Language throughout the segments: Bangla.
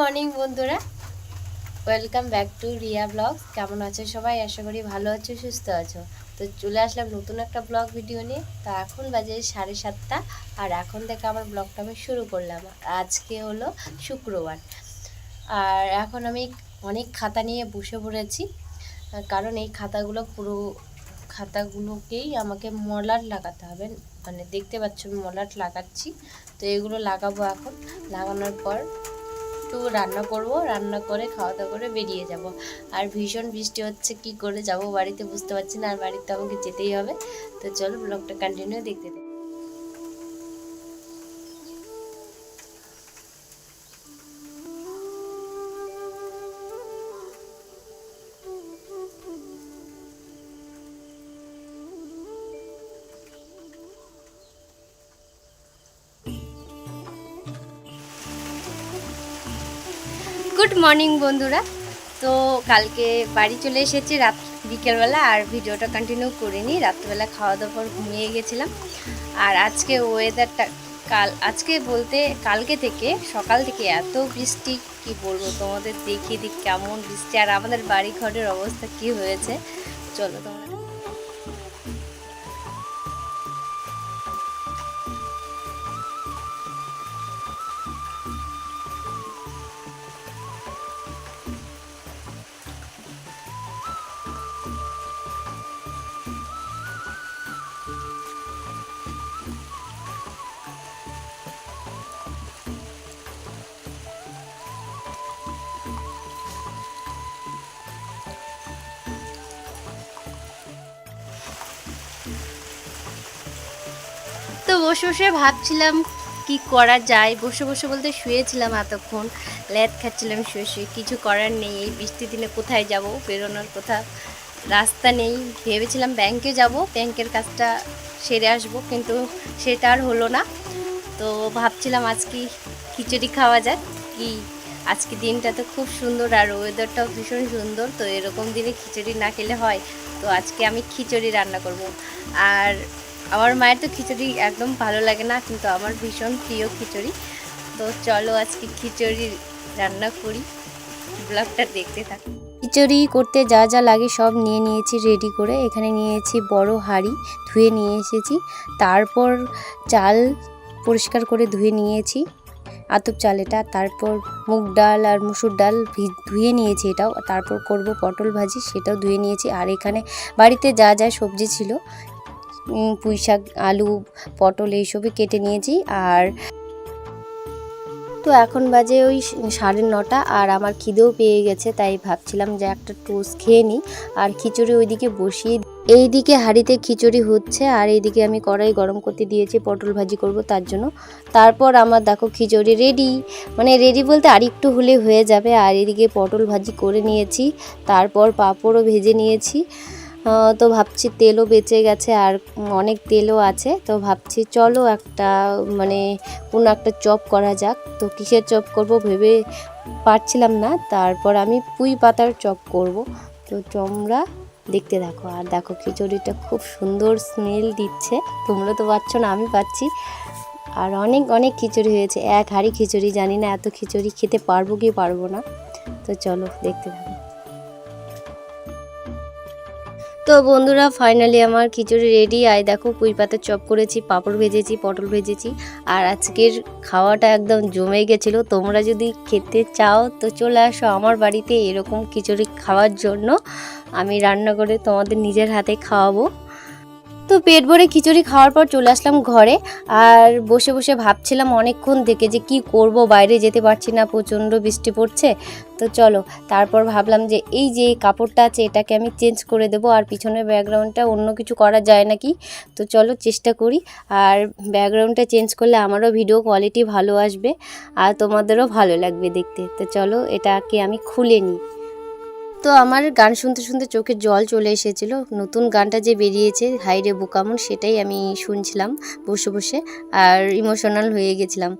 মর্নিং বন্ধুরা। Welcome back to Riya blogs. কেমন আছো সবাই? আশা করি ভালো আছো, সুস্থ আছো। তো চলে আসলাম নতুন একটা ব্লগ ভিডিও নিয়ে। তো এখন বাজে সাড়ে সাতটা আর এখন থেকে আমার ব্লগটা আমি শুরু করলাম। আজকে হলো শুক্রবার। আর এখন আমি অনেক খাতা নিয়ে বসে পড়েছি। কারণ এই খাতাগুলো পুরো খাতাগুলোকেই আমাকে মলাট লাগাতে হবে। মানে দেখতে পাচ্ছ আমি মলাট লাগাচ্ছি। তো এগুলো লাগাবো এখন। লাগানোর পর একটু রান্না করব, রান্না করে খাওয়া দাওয়া করে বেরিয়ে যাব। আর ভীষণ বৃষ্টি হচ্ছে, কি করে যাব বাড়িতে বুঝতে পারছি না, আর বাড়িতে আমাকে যেতেই হবে। তো চলো ব্লগটা কন্টিনিউ দেখতে থাকি। গুড মর্নিং বন্ধুরা। তো কালকে বাড়ি চলে এসেছি রাত বিকেলবেলা আর ভিডিওটা কন্টিনিউ করিনি। রাত্রিবেলা খাওয়া দাওয়ার পর ঘুমিয়ে গেছিলাম। আর আজকে ওয়েদারটা কাল, আজকে বলতে কালকে থেকে, সকাল থেকে এত বৃষ্টি, কি বলব তোমাদের দেখিয়ে দিই কেমন বৃষ্টি। আর আমাদের বাড়ি ঘরের অবস্থা কি হয়েছে? চলো তোমরা বসে বসে ভাবছিলাম কি করা যায়। বসে বসে বলতে শুয়েছিলাম এতক্ষণ। ল্যাদ খাচ্ছিলাম, শুয়ে শুয়ে। কিছু করার নেই। এই বৃষ্টির দিনে কোথায় যাব? বেরোনোর কোথা রাস্তা নেই। ভেবেছিলাম ব্যাংকে যাব। ব্যাংকের কাজটা সেরে আসব, কিন্তু সেটা আর হলো না। তো ভাবছিলাম আজকে খিচুড়ি খাওয়া যাক। কি? আজকে দিনটা তো খুব সুন্দর আর ওয়েদারটাও ভীষণ সুন্দর। তো এরকম দিনে খিচুড়ি না খেলে হয়। তো আজকে আমি খিচুড়ি রান্না করব। আর আমার মায়ের তো খিচুড়ি একদম ভালো লাগে না, কিন্তু আমার ভীষণ প্রিয় খিচুড়ি। তো চলো আজকে খিচুড়ি রান্না করি। ব্লগটা দেখতে থাকি। খিচুড়ি করতে যা যা লাগে সব নিয়ে নিয়েছি রেডি করে। এখানে নিয়েছি বড় হাঁড়ি, ধুয়ে নিয়ে এসেছি। তারপর চাল পরিষ্কার করে ধুয়ে নিয়েছি, আতপ চাল এটা। তারপর মুগ ডাল আর মুসুর ডাল ধুয়ে নিয়েছি এটাও। তারপর করব পটল ভাজি, সেটাও ধুয়ে নিয়েছি। আর এখানে বাড়িতে যা যা সবজি ছিল পুঁই শাক, আলু, পটল এইসবই কেটে নিয়েছি আর তো এখন বাজে ওই সাড়ে নটা আর আমার খিদেও পেয়ে গেছে, তাই ভাবছিলাম যে একটা টোস্ট খেয়ে নিই আর খিচুড়ি ওইদিকে বসিয়ে এই দিকে হাঁড়িতে খিচুড়ি হচ্ছে আর এইদিকে আমি কড়াই গরম করতে দিয়েছি, পটল ভাজি করব তার জন্য। তারপর আমার দেখো খিচুড়ি রেডি মানে রেডি বলতে আর একটু হলে হয়ে যাবে, আর এদিকে পটল ভাজি করে নিয়েছি, তারপর পাঁপড়ও ভেজে নিয়েছি। তো ভাবছি তেলও বেঁচে গেছে আর অনেক তেলও আছে। তো ভাবছি চলো একটা মানে কোনো একটা চপ করা যাক। তো কিসের চপ করব ভেবে পারছিলাম না। তারপর আমি পুঁই পাতার চপ করব। তো তোমরা দেখতে দেখো। আর দেখো খিচুড়িটা খুব সুন্দর স্মেল দিচ্ছে। তোমরা তো পাচ্ছ না, আমি পাচ্ছি। আর অনেক অনেক খিচুড়ি হয়েছে। এক হাঁড়ি খিচুড়ি, জানি না এত খিচুড়ি খেতে পারব কি পারব না। তো চলো দেখতে থাকো। তো বন্ধুরা ফাইনালি আমার খিচুড়ি রেডি আয় দেখো, পুঁই পাতার চপ করেছি, পাঁপড় ভেজেছি, পটল ভেজেছি। আর আজকের খাওয়াটা একদম জমে গেছিল। তোমরা যদি খেতে চাও, তো চলে আসো আমার বাড়িতে এরকম খিচুড়ি খাওয়ার জন্য। আমি রান্না করে তোমাদের নিজের হাতে খাওয়াবো। তো পেট ভরে খিচুড়ি খাওয়ার পর চলে আসলাম ঘরে আর বসে বসে ভাবছিলাম অনেকক্ষণ থেকে যে কি করব, বাইরে যেতে পারছি না, প্রচণ্ড বৃষ্টি পড়ছে। তো চলো, তারপর ভাবলাম যে এই যে কাপড়টা আছে, এটাকে আমি চেঞ্জ করে দেবো আর পিছনের ব্যাকগ্রাউন্ডটা অন্য কিছু করা যায় নাকি? তো চলো চেষ্টা করি আর ব্যাকগ্রাউন্ডটা চেঞ্জ করলে আমারও ভিডিও কোয়ালিটি ভালো আসবে আর তোমাদেরও ভালো লাগবে দেখতে। তো চলো, এটাকে আমি খুলে নিই। তো আমার গান শুনতে শুনতে চোখে জল চলে এসেছিল। নতুন গানটা যে বেরিয়েছে হাইরে বোকামন সেটাই আমি শুনছিলাম বসে বসে আর ইমোশনাল হয়ে গেছিলাম।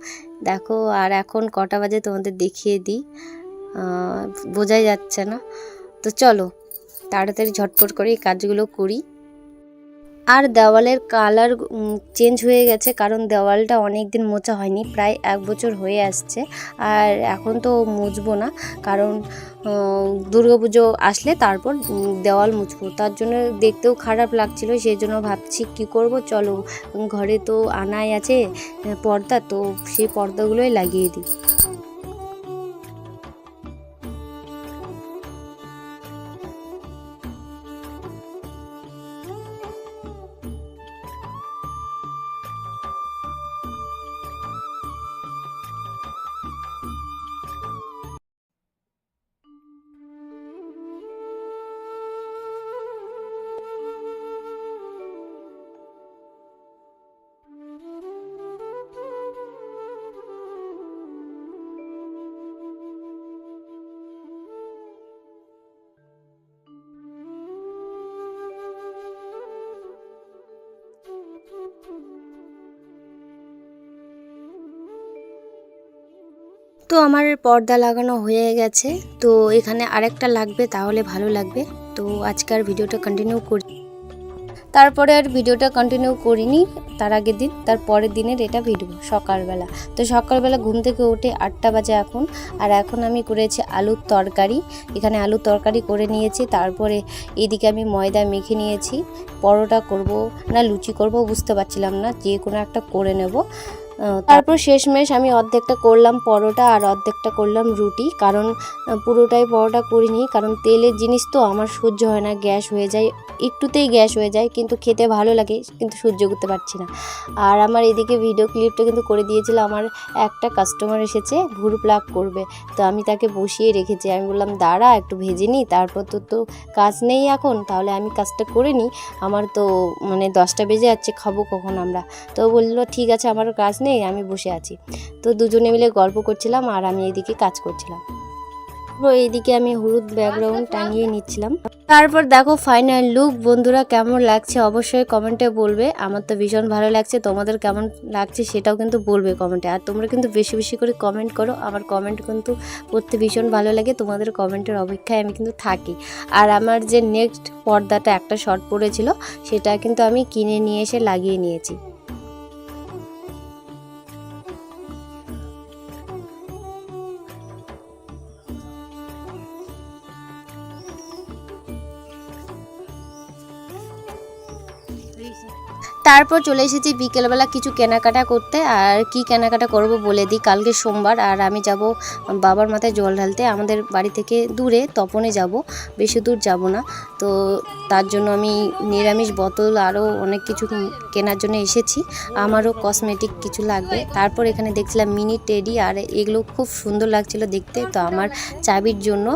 দেখো, আর এখন কটা বাজে তোমাদের দেখিয়ে দিই। বোঝাই যাচ্ছে না। তো চলো, তাড়াতাড়ি ঝটপট করে এই কাজগুলো করি। আর দেওয়ালের কালার চেঞ্জ হয়ে গেছে কারণ দেওয়ালটা অনেক দিন মোচা হয়নি, প্রায় এক বছর হয়ে আসছে। আর এখন তো মুছবো না কারণ দুর্গাপুজো আসলে তারপর দেওয়াল মুছবো। তার জন্য দেখতেও খারাপ লাগছিল সেই জন্য ভাবছি কি করব? চলো, ঘরে তো আনাই আছে পর্দা, তো সেই পর্দাগুলোই লাগিয়ে দিই। তো আমার পর্দা লাগানো হয়ে গেছে। তো এখানে আরেকটা লাগবে, তাহলে ভালো লাগবে। তো আজকে আর ভিডিওটা কন্টিনিউ করি তারপরে আর ভিডিওটা কন্টিনিউ করিনি, তার আগের দিন, তার পরের দিনের এটা ভিডিও সকালবেলা। তো সকালবেলা ঘুম থেকে উঠে আটটা বাজে এখন, আর এখন আমি করেছি আলুর তরকারি। এখানে আলুর তরকারি করে নিয়েছি, তারপরে এদিকে আমি ময়দা মেখে নিয়েছি। পরোটা করব না, লুচি করব, বুঝতে পারছিলাম না, যে কোনো একটা করে নেব। তারপর শেষমেশ আমি অর্ধেকটা করলাম পরোটা আর অর্ধেকটা করলাম রুটি। কারণ পুরোটাই পরোটা করিনি, কারণ তেলের জিনিস তো আমার সহ্য হয় না, গ্যাস হয়ে যায়। একটুতেই গ্যাস হয়ে যায়, কিন্তু খেতে ভালো লাগে, কিন্তু সহ্য করতে পারছি না। আর আমার এদিকে ভিডিও ক্লিপটা কিন্তু করে দিয়েছিল আমার একটা কাস্টমার এসেছে ভুর প্লাগ করবে। তো আমি তাকে বসিয়ে রেখেছি, আমি বললাম, দাঁড়া, একটু ভেজে নিই তারপর তো তো কাজ নেই এখন, তাহলে আমি কাজটা করে নিই আমার তো মানে দশটা বেজে যাচ্ছে, খাব কখন আমরা? তো বলল, ঠিক আছে, আমারও কাজ নেই। আমি বসে আছি। তো দুজনে মিলে গল্প করছিলাম আর আমি এদিকে কাজ করছিলাম। তারপর এইদিকে আমি হলুদ ব্যাকগ্রাউন্ড টাঙিয়ে নিচ্ছিলাম। তারপর দেখো ফাইনাল লুক বন্ধুরা কেমন লাগছে অবশ্যই কমেন্টে বলবে। আমার তো ভীষণ ভালো লাগছে, তোমাদের কেমন লাগছে সেটাও কিন্তু বলবে কমেন্টে আর তোমরা কিন্তু বেশি বেশি করে কমেন্ট করো, আমার কমেন্ট কিন্তু পড়তে ভীষণ ভালো লাগে, তোমাদের কমেন্টের অপেক্ষায় আমি কিন্তু থাকি। আর আমার যে নেক্সট পর্দাটা একটা শর্ট পড়েছিল, সেটা কিন্তু আমি কিনে নিয়ে এসে লাগিয়ে নিয়েছি। music তারপর চলে এসেছি বিকেলবেলা কিছু কেনাকাটা করতে, আর কি কেনাকাটা করব বলে দিই। কালকে সোমবার, আর আমি যাব বাবার মাথায় জল ঢালতে। আমাদের বাড়ি থেকে দূরে, তপনে যাব। বেশি দূর যাব না। তো তার জন্য আমি নিরামিষ বোতল আরও অনেক কিছু কেনার জন্য এসেছি। আমারও কসমেটিক কিছু লাগবে। তারপর এখানে দেখছিলাম মিনি টেডি, আর এগুলো খুব সুন্দর লাগছিল দেখতে। তো আমার চাবির জন্য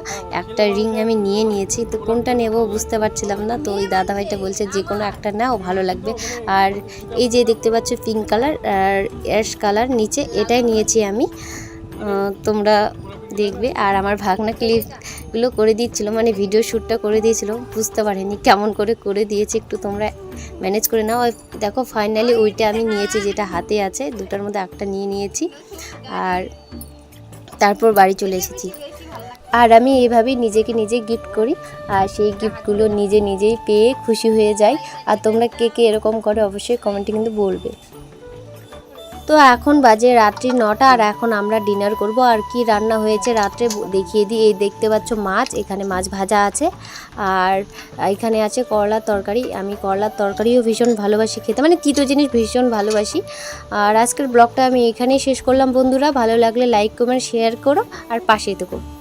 একটা রিং আমি নিয়ে নিয়েছি। তো কোনটা নেব বুঝতে পারছিলাম না। তো ওই দাদাভাইটা বলছে, যে কোনো একটা নাও, ভালো লাগবে। আর এই যে দেখতে পাচ্ছ পিঙ্ক কালার আর অ্যাশ কালার নিচে এটাই নিয়েছি আমি। তোমরা দেখবে। আর আমার ভাগনা ক্লিপগুলো করে দিচ্ছিল মানে ভিডিও শ্যুটটা করে দিয়েছিল, বুঝতে পারিনি কেমন করে করে দিয়েছে, একটু তোমরা ম্যানেজ করে নাও। আর দেখো ফাইনালি ওইটা আমি নিয়েছি যেটা হাতে আছে, দুটার মধ্যে একটা নিয়ে নিয়েছি। আর তারপর বাড়ি চলে এসেছি। আর আমি এইভাবেই নিজেকে নিজে গিফট করি, আর সেই গিফটগুলো নিজে নিজেই পেয়ে খুশি হয়ে যাই। আর তোমরা কে কে এরকম করে অবশ্যই কমেন্টে কিন্তু বলবে। তো এখন বাজে রাত্রি নটা, আর এখন আমরা ডিনার করব। আর কি রান্না হয়েছে রাত্রে দেখিয়ে দিই। এই দেখতে পাচ্ছ মাছ, এখানে মাছ ভাজা আছে। আর এখানে আছে করলার তরকারি। আমি করলার তরকারিও ভীষণ ভালোবাসি খেতে। মানে তিতো জিনিস ভীষণ ভালোবাসি। আর আজকের ব্লগটা আমি এখানেই শেষ করলাম বন্ধুরা। ভালো লাগলে লাইক কমেন্ট শেয়ার করো। আর পাশেই থেকো।